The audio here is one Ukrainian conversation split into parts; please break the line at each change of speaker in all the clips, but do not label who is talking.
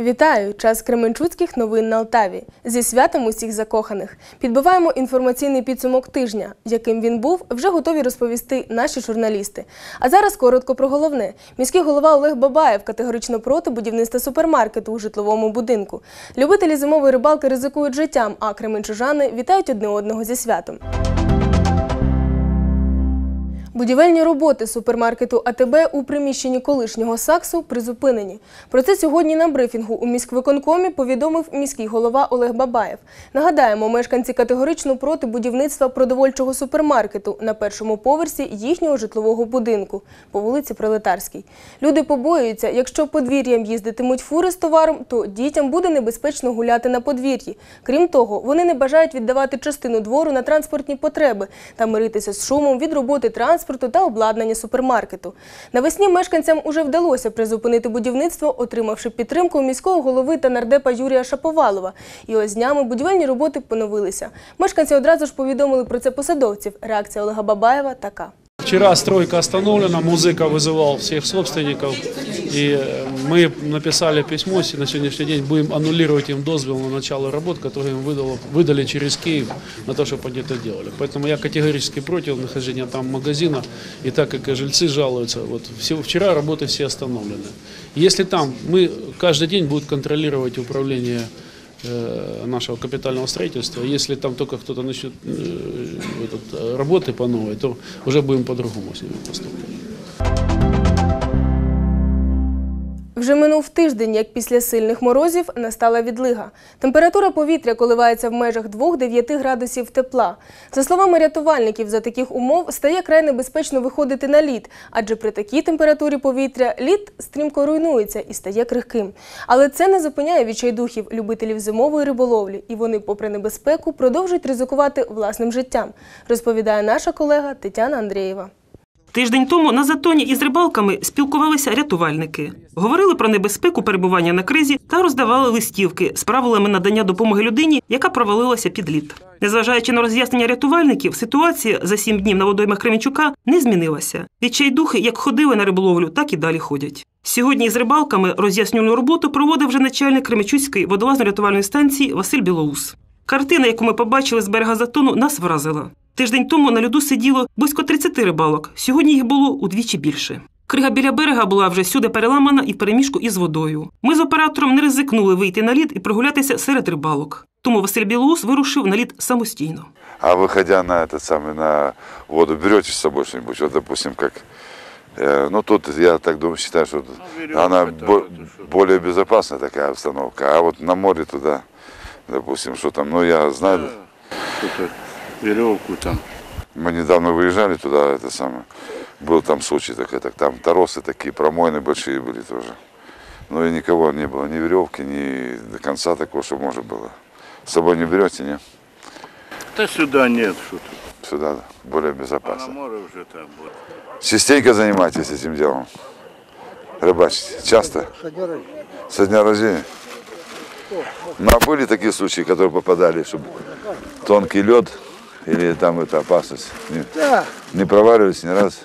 Вітаю! Час Кременчуцьких новин на Алтаві. Зі святом усіх закоханих. Підбиваємо інформаційний підсумок тижня. Яким він був, вже готові розповісти наші журналісти. А зараз коротко про головне. Міський голова Олег Бабаєв категорично проти будівництва супермаркету у житловому будинку. Любителі зимової рибалки ризикують життям, а кременчужани вітають одне одного зі святом. Будівельні роботи супермаркету АТБ у приміщенні колишнього САКСу призупинені. Про це сьогодні на брифінгу у міськвиконкомі повідомив міський голова Олег Бабаєв. Нагадаємо, мешканці категорично проти будівництва продовольчого супермаркету на першому поверсі їхнього житлового будинку по вулиці Пролетарській. Люди побоюються, якщо подвір'ям їздитимуть фури з товаром, то дітям буде небезпечно гуляти на подвір'ї. Крім того, вони не бажають віддавати частину двору на транспортні потреби та миритися з шумом від роботи транспорту та обладнання супермаркету. Навесні мешканцям уже вдалося призупинити будівництво, отримавши підтримку міського голови та нардепа Юрія Шаповалова. І ось днями будівельні роботи поновилися. Мешканці одразу ж повідомили про це посадовців. Реакція Олега Бабаєва така.
Вчера стройка остановлена, музыка вызывал всех собственников, и э, мы написали письмо, и на сегодняшний день будем аннулировать им дозвол на начало работ, которые им выдало, выдали через Киев на то, чтобы они это делали. Поэтому я категорически против нахождения там магазина, и так как и жильцы жалуются, вот все, вчера работы все остановлены. Если там мы каждый день будем контролировать управление э, нашего капитального строительства. Если там только кто-то начнет э, этот, э, работы по новой, то уже будем по-другому с ними поступать.
Вже минув тиждень, як після сильних морозів настала відлига. Температура повітря коливається в межах 2-9 градусів тепла. За словами рятувальників, за таких умов стає край небезпечно виходити на лід, адже при такій температурі повітря лід стрімко руйнується і стає крихким. Але це не зупиняє відчайдухів, любителів зимової риболовлі, і вони, попри небезпеку, продовжують ризикувати власним життям, розповідає наша колега Тетяна Андрієва.
Тиждень тому на затоні із рибалками спілкувалися рятувальники, говорили про небезпеку перебування на кризі та роздавали листівки з правилами надання допомоги людині, яка провалилася під лід. Незважаючи на роз'яснення рятувальників, ситуація за сім днів на водоймах Кременчука не змінилася. Відчайдухи як ходили на риболовлю, так і далі ходять. Сьогодні з рибалками роз'яснювальну роботу проводив вже начальник Кременчуцької водолазно-рятувальної станції Василь Білоус. Картина, яку ми побачили з берега затону, нас вразила. Тиждень тому на льоду сиділо близько 30 рибалок. Сьогодні їх було удвічі більше. Крига біля берега була вже всюди переламана і в переміжку із водою. Ми з оператором не ризикнули вийти на лід і прогулятися серед рибалок. Тому Василь Білоус вирушив на лід самостійно.
А выходя на этот самый на воду, берете с собой что-нибудь, вот допустим, как, э, ну тут я так думаю, считаю, что она бо- более безопасная такая обстановка, а вот на море туда, допустим, что там, ну я знаю,
Что-то Веревку там.
мы недавно выезжали туда, это самое, был там случай, так это, там торосы такие, промойны большие были тоже, но и никого не было, ни веревки, ни до конца такого, чтобы можно было. С собой не берете, не?
Да сюда нет, что тут.
Сюда более
А на
безопасно.
море уже там будет.
Частенько занимаетесь этим делом? Рыбачите? Часто? Со дня рождения? Ну, а были такие случаи, которые попадали, чтобы тонкий лед или там это опасность? Не, не проваливались ни раз?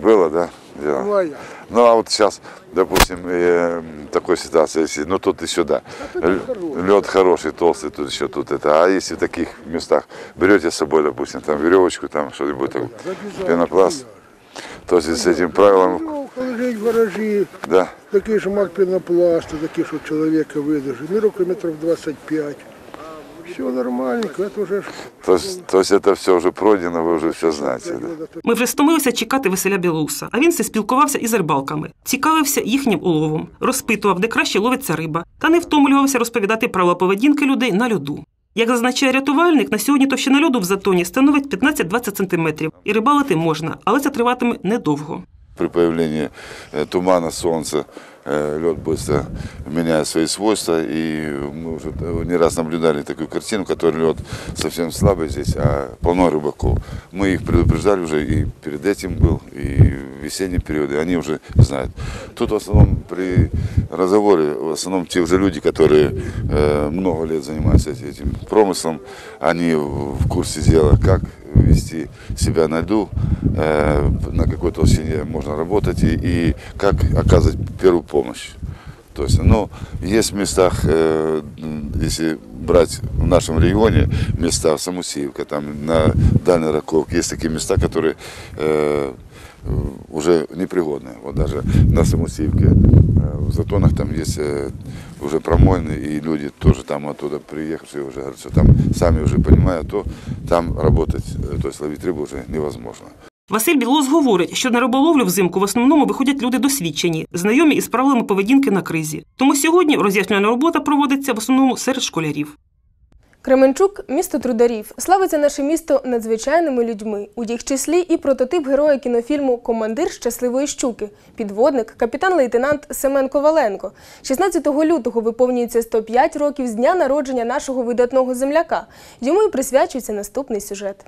Было, да? Дело. Ну, а вот сейчас, допустим, э, такой ситуации, если, ну, тут и сюда. Лед хороший, толстый, тут еще тут это. А если в таких местах берете с собой, допустим, там веревочку, там что-нибудь, такое, пенопласт, то есть с этим правилом,
Ну, лежить в гаражі,
да,
такий ж мак пінопласту, такий, що чоловіка видержить, мірок метрів 25. Все нормальненько, це вже ж
то есть, то есть это все уже пройдено, вы уже все знаете, да?
Ми вже стомилися чекати Василя Білоуса, а він все спілкувався із рибалками, цікавився їхнім уловом, розпитував, де краще ловиться риба, та не втомлювався розповідати правила поведінки людей на льоду. Як зазначає рятувальник, на сьогодні товщина льоду в затоні становить 15-20 сантиметрів, і рибалити можна, але це триватиме недовго.
При появлении э, тумана, солнца, э, лед быстро меняет свои свойства. И мы уже э, не раз наблюдали такую картину, который лед совсем слабый здесь, а полно рыбаков. Мы их предупреждали уже и перед этим был, и в период, и они уже знают. Тут в основном при разговоре, в основном те уже люди, которые много лет занимаются этим промыслом, они в курсе дела, как вести себя на льду, э, на какой толщине можно работать и, и как оказывать первую помощь. То есть, ну, есть в местах, э, если брать в нашем регионе места, Самусеевка, там на Дальней Раковке, есть такие места, которые э, уже непригодны. Вот даже на Самусеевке, э, в Затонах там есть э, уже промойны, и люди тоже там оттуда приехавшие уже говорят, что там сами уже понимают, то там работать, э, то есть ловить рыбу уже невозможно.
Василь Білос говорить, що на риболовлю взимку в основному виходять люди досвідчені, знайомі із правилами поведінки на кризі. Тому сьогодні роз'яснювальна робота проводиться в основному серед школярів.
Кременчук місто трударів. Славиться наше місто надзвичайними людьми. У їх числі і прототип героя кінофільму Командир щасливої щуки, підводник, капітан-лейтенант Семен Коваленко. 16 лютого виповнюється 105 років з дня народження нашого видатного земляка. Йому і присвячується наступний сюжет.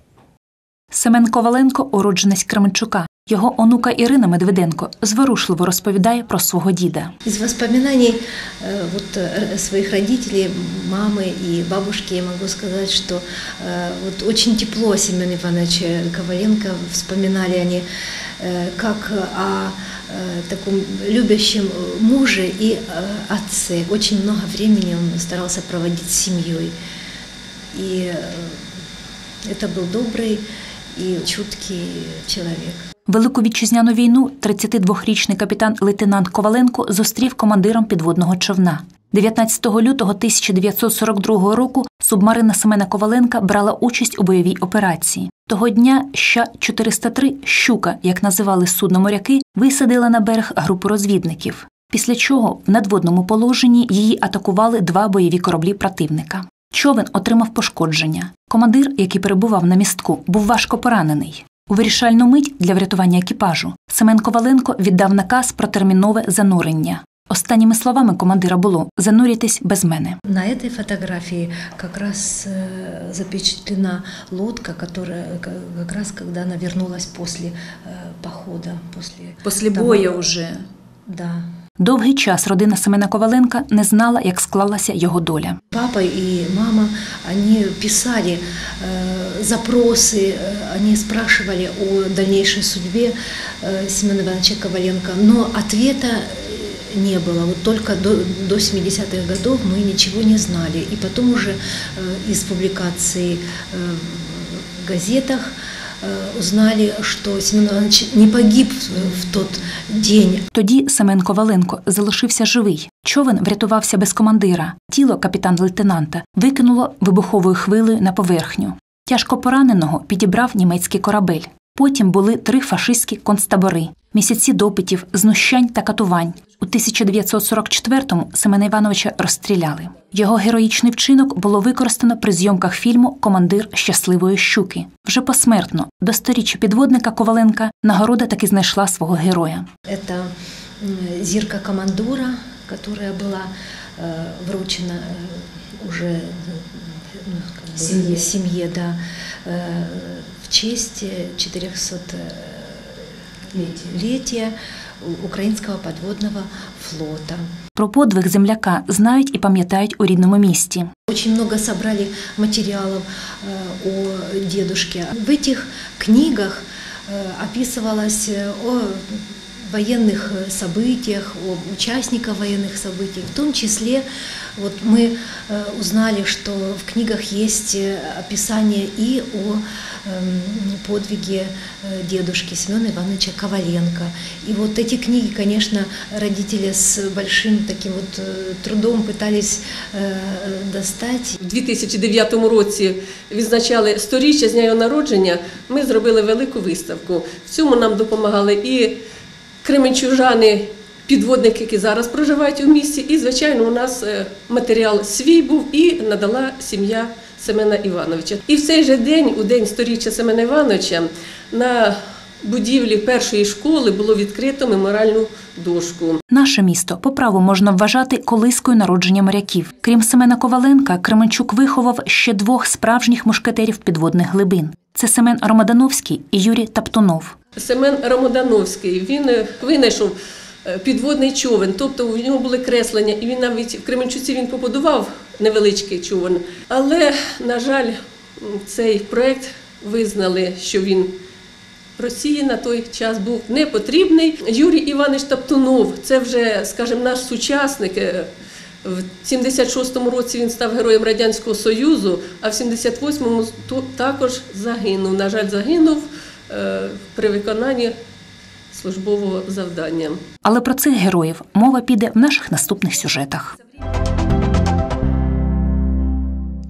Семен Коваленко уродженець Кременчука. Його онука Ірина Медведенко зворушливо розповідає про свого діда.
Из воспоминаний э, вот, э, своих родителей, мамы и бабушки я могу сказать, что э, вот очень тепло Семена Ивановича Коваленко вспоминали они э, как о э, таком любящем муже и э, отце. Очень много времени он старался проводить с семьей. И э, это был добрый и чуткий человек.
Велику вітчизняну війну 32-річний капітан лейтенант Коваленко зустрів командиром підводного човна. 19 лютого 1942 року субмарина Семена Коваленка брала участь у бойовій операції. Того дня Ща-403 «Щука», як називали судно моряки, висадила на берег групу розвідників. Після чого в надводному положенні її атакували два бойові кораблі противника. Човен отримав пошкодження. Командир, який перебував на містку, був важко поранений. У вирішальну мить для врятування екіпажу Семен Коваленко віддав наказ про термінове занурення. Останніми словами командира було занурітесь без мене.
На этой фотографии как раз э, запечатлена лодка, которая к- как раз когда она вернулась после э, похода, после,
После
того-
боя уже.
Да.
Довгий час родина Семена Коваленка не знала, як склалася його доля.
Папа и мама, они писали э, запросы, э, они спрашивали о дальнейшей судьбе э, Семена Ивановича Коваленко, но ответа э, не было. Вот только до, до 70-х годов мы ничего не знали. И потом уже э, из публикаций э, в газетах э, узнали, что Семен Иванович не погиб в, в тот день,
Тоді Семен Коваленко залишився живий. Човен врятувався без командира. Тіло капітан-лейтенанта викинуло вибуховою хвилею на поверхню. Тяжко пораненого підібрав німецький корабель. Потім були три фашистські концтабори, місяці допитів, знущань та катувань. У 1944-му Семена Івановича розстріляли. Його героїчний вчинок було використано при зйомках фільму Командир щасливої щуки. Вже посмертно до сторіччя підводника Коваленка нагорода таки знайшла свого героя.
Это м, зирка командора, которая была э, вручена э, уже э, ну, как бы
Семье.
семье, да, э, в честь 400-летия украинского подводного флота.
Про подвиг земляка знають і пам'ятають у рідному місті.
Очень много собрали материалов э, о дедушке. В этих книгах э, описывалось э, о военных э, событиях, о участниках военных событий. В том числе вот мы э, узнали, что в книгах есть э, описание и о эм, подвиге э, дедушки Семена Ивановича Коваленко. И вот эти книги, конечно, родители с большим таким вот э, трудом пытались э, достать.
У 2009 році відзначали сторіччя з дня його народження. Ми зробили велику виставку. В цьому нам допомагали і кременчужани, підводники, які зараз проживають у місті. І, звичайно, у нас е, матеріал свій був і надала сім'я Семена Івановича. І в цей же день, у день сторіччя Семена Івановича, на будівлі першої школи було відкрито меморальну дошку.
Наше місто по праву можна вважати колискою народження моряків. Крім Семена Коваленка, Кременчук виховав ще двох справжніх мушкетерів підводних глибин. Це Семен Ромадановський і Юрій Таптунов.
Семен Рамодановський він е, винайшов е, підводний човен, тобто у нього були креслення, і він навіть в Кременчуці він побудував невеличкий човен. Але, на жаль, цей проект визнали, що він Росії на той час був не потрібний. Юрій Іванович Таптунов, це вже, скажімо, наш сучасник. Е, В 76-му році він став героєм Радянського Союзу, а в 78-му то- також загинув. На жаль, загинув при виконанні службового завдання.
Але про цих героїв мова піде в наших наступних сюжетах.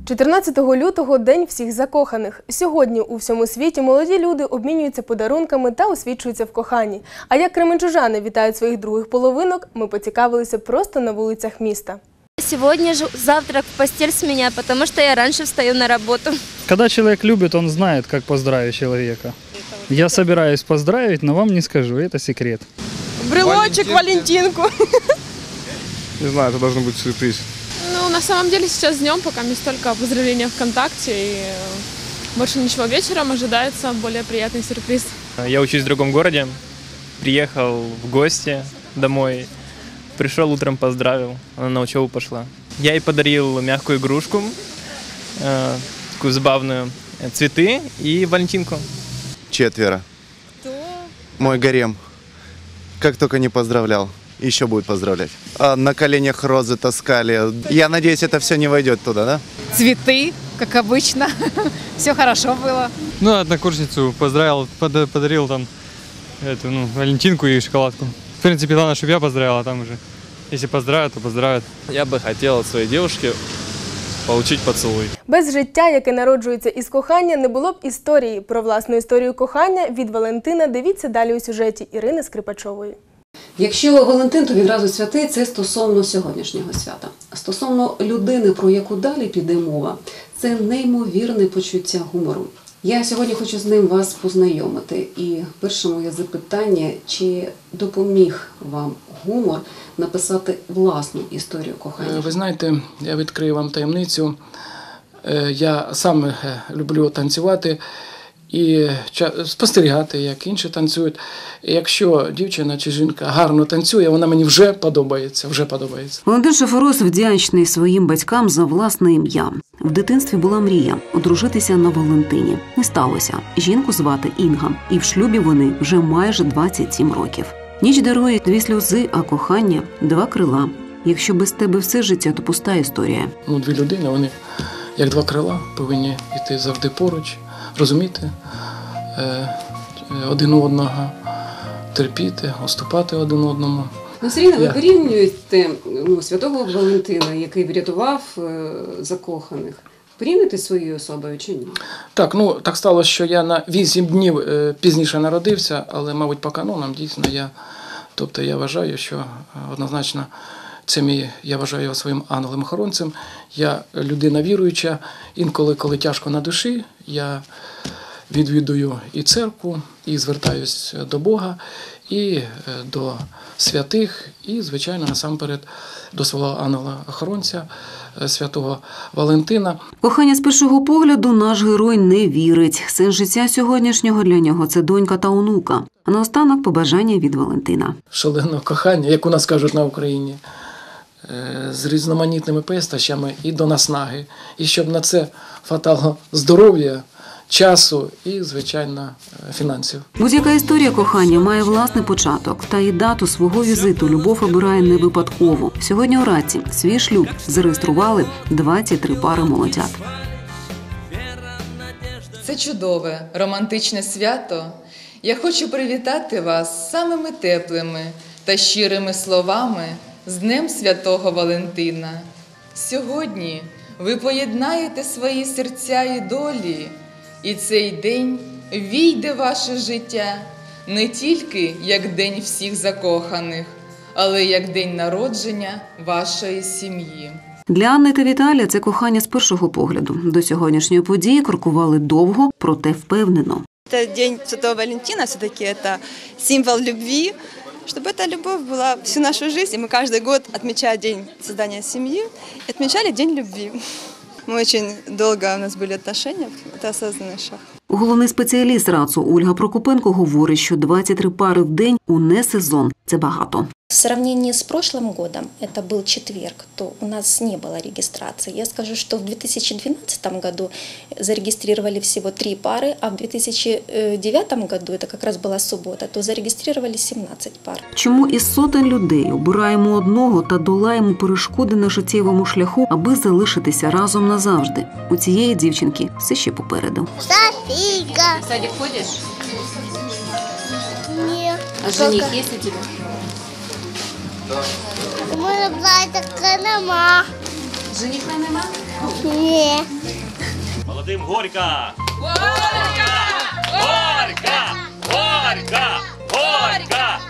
14 лютого День всіх закоханих. Сьогодні у всьому світі молоді люди обмінюються подарунками та освічуються в коханні. А як кременчужани вітають своїх других половинок, ми поцікавилися просто на вулицях міста.
Сегодня же завтрак в постель с меня, потому что я раньше встаю на работу.
Когда человек любит, он знает, как поздравить человека. Я собираюсь поздравить, но вам не скажу, это секрет.
Брелочек, Валентинку.
Не знаю, это должны быть цветы.
Ну, на самом деле сейчас днем пока не столько поздравления ВКонтакте и больше ничего. Вечером ожидается более приятный сюрприз.
Я учусь в другом городе, приехал в гости домой, пришел утром, поздравил, она на учебу пошла. Я ей подарил мягкую игрушку, э, такую забавную, э, цветы и Валентинку.
Четверо. Кто? Мой гарем. Как только не поздравлял. Еще будет поздравлять. А на коленях розы таскали. Я надеюсь, это все не войдет туда, да?
Цветы, как обычно. Все хорошо было.
Ну, однокурсницу поздравил, пода- подарил там эту, ну, Валентинку и шоколадку. В принципе, главное, чтобы я поздравил, а там уже. Если поздравят, то поздравят.
Я бы хотел от своей девушки получить поцілуй.
Без життя, яке народжується із кохання, не було б історії. Про власну історію кохання від Валентина дивіться далі у сюжеті Ірини Скрипачової.
Якщо Валентин, то відразу святий це стосовно сьогоднішнього свята. Стосовно людини, про яку далі піде мова, це неймовірне почуття гумору. Я сьогодні хочу з ним вас познайомити. І перше моє запитання: чи допоміг вам гумор написати власну історію кохання?
Ви знаєте, я відкрию вам таємницю. Е, Я сам е, люблю танцювати і спостерігати, як інші танцюють. І якщо дівчина чи жінка гарно танцює, вона мені вже подобається. Вже подобається.
Валентин Шафорос вдячний своїм батькам за власне ім'я. В дитинстві була мрія одружитися на Валентині. Не сталося. Жінку звати Інга, і в шлюбі вони вже майже 27 років. Ніч дарує дві сльози, а кохання два крила. Якщо без тебе все життя, то пуста історія.
Ну, дві людини, вони як два крила повинні йти завжди поруч, розуміти е, один одного, терпіти, уступати один одному.
Ну, все рівно ви порівнюєте ну, святого Валентина, який врятував е, закоханих. Порівнюєте своєю особою чи ні?
Так, ну так сталося, що я на 8 днів е, пізніше народився, але, мабуть, по канонам дійсно я. Тобто я вважаю, що однозначно це мій, я вважаю його своїм ангелом-охоронцем. Я людина віруюча. Інколи, коли тяжко на душі, я відвідую і церкву, і звертаюсь до Бога, і е, до святих, і, звичайно, насамперед до свого ангела-охоронця, е, святого Валентина.
Кохання з першого погляду наш герой не вірить. Син життя сьогоднішнього для нього це донька та онука. А наостанок побажання від Валентина.
шаленого кохання, як у нас кажуть на Україні, з різноманітними пестощами і до наснаги. І щоб на це фатало здоров'я, часу і, звичайно, е, фінансів.
Будь-яка історія кохання має власний початок, та і дату свого візиту любов обирає не випадково. Сьогодні у раці свій шлюб зареєстрували 23 пари молодят.
Це чудове, романтичне свято. Я хочу привітати вас самими теплими та щирими словами з Днем Святого Валентина. Сьогодні ви поєднаєте свої серця і долі, і цей день війде ваше життя не тільки як день всіх закоханих, але як день народження вашої сім'ї.
Для Анни та Віталія це кохання з першого погляду. До сьогоднішньої події крокували довго, проте впевнено.
Это День Святого Валентина, все-таки это символ любви, чтобы эта любовь была всю нашу жизнь, и мы каждый год, отмечая День создания семьи, отмечали День любви. Мы очень долго у нас были отношения, это осознанный шаг.
Головний спеціаліст РАЦУ Ольга Прокопенко говорить, що 23 пари в день у несезон – це багато.
В сравнении с прошлым годом, это был четверг, то у нас не было регистрации. Я скажу, что в 2012 году зарегистрировали всего три пары, а в 2009 году, это как раз была суббота, то зарегистрировали 17 пар.
Чому із сотень людей обираємо одного та долаємо перешкоди на життєвому шляху, аби залишитися разом назавжди? У цієї дівчинки все ще попереду.
Ига.
В садик ходишь?
Нет.
А жених Только... есть у тебя?
Да.
Мы платье
Канама.
Жених Канама? Нет. Молодым горько. Горько! Горько! Горько! Горько! горько!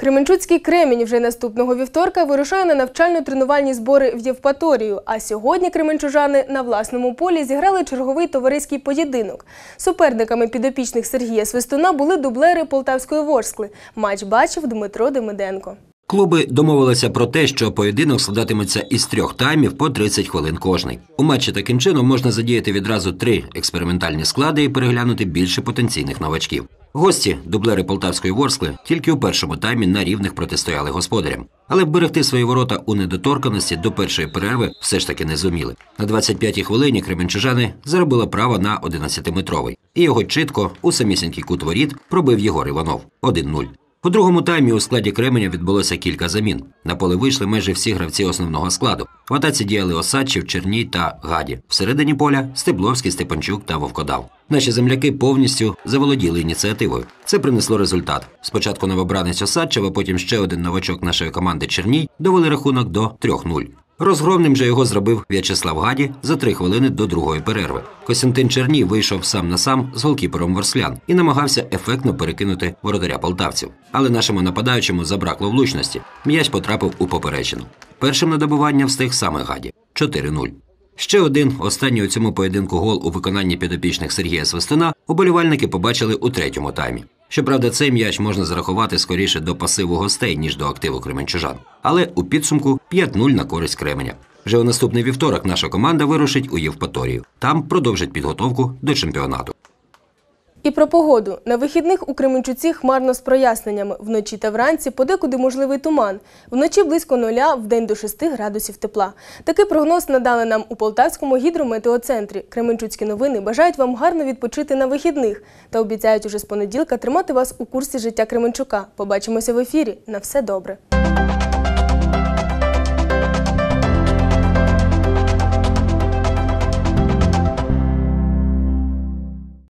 Кременчуцький Кремінь вже наступного вівторка вирушає на навчально-тренувальні збори в Євпаторію. А сьогодні кременчужани на власному полі зіграли черговий товариський поєдинок. Суперниками підопічних Сергія Свистуна були дублери Полтавської Ворскли. Матч бачив Дмитро Демиденко.
Клуби домовилися про те, що поєдинок складатиметься із трьох таймів по 30 хвилин кожний. У матчі таким чином можна задіяти відразу три експериментальні склади і переглянути більше потенційних новачків. Гості, дублери полтавської ворскли, тільки у першому таймі на рівних протистояли господарям. Але вберегти свої ворота у недоторканості до першої перерви все ж таки не зуміли. На 25-й хвилині кременчужани заробили право на 11-метровий. І його чітко у самісінький кут воріт пробив Єгор Іванов 1-0. У другому таймі у складі Кременя відбулося кілька замін. На поле вийшли майже всі гравці основного складу. В атаці діяли Осадчів, Черній та Гаді. Всередині поля Стебловський, Степанчук та Вовкодав. Наші земляки повністю заволоділи ініціативою. Це принесло результат. Спочатку новобранець Осадчев, а потім ще один новачок нашої команди Черній довели рахунок до 3-0. Розгромним же його зробив В'ячеслав Гаді за три хвилини до другої перерви. Костянтин Черній вийшов сам на сам з голкіпером Ворслян і намагався ефектно перекинути воротаря полтавців. Але нашому нападаючому забракло влучності. М'яч потрапив у поперечину. Першим на добування встиг саме Гаді 4-0. Ще один останній у цьому поєдинку гол у виконанні підопічних Сергія Свистуна уболівальники побачили у третьому таймі. Щоправда, цей м'яч можна зарахувати скоріше до пасиву гостей, ніж до активу кременчужан. Але у підсумку 5-0 на користь Кременя. Вже у наступний вівторок наша команда вирушить у Євпаторію. Там продовжить підготовку до чемпіонату.
І про погоду. На вихідних у Кременчуці хмарно з проясненнями. Вночі та вранці подекуди можливий туман. Вночі близько нуля, вдень до 6 градусів тепла. Такий прогноз надали нам у Полтавському гідрометеоцентрі. Кременчуцькі новини бажають вам гарно відпочити на вихідних та обіцяють уже з понеділка тримати вас у курсі життя Кременчука. Побачимося в ефірі. На все добре.